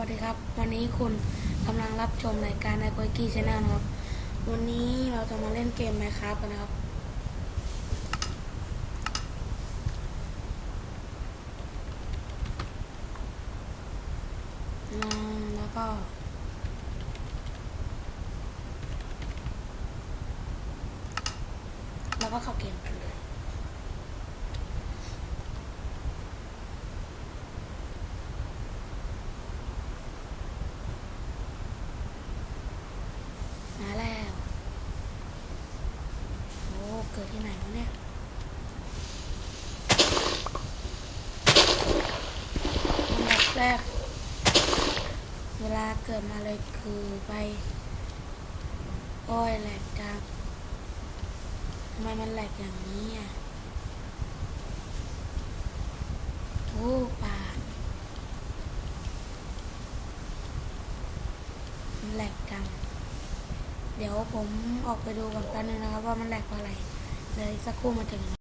วัสดีครับ วันนี้คุณกำลังรับชมรายการในโ o กี้ชแนลนะครับ วันนี้เราจะมาเล่นเกม Minecraft กันนะครับ แล้วก็แล้วก็เข้าเกมเลย มาแล้ว โอ้ เกิด ที่ไหนวะเนี่ยอันดับแรก เวลาเกิดมาเลยคือไปอ้อยแหลกจังทำไมมันแหลกอย่างนี้อะโอ้ป่ามันแหลกจังเดี๋ยวผมออกไปดูก่อนแป๊บนึงนะครับว่ามันแหลกเพราะอะไร Naiza kuwa mata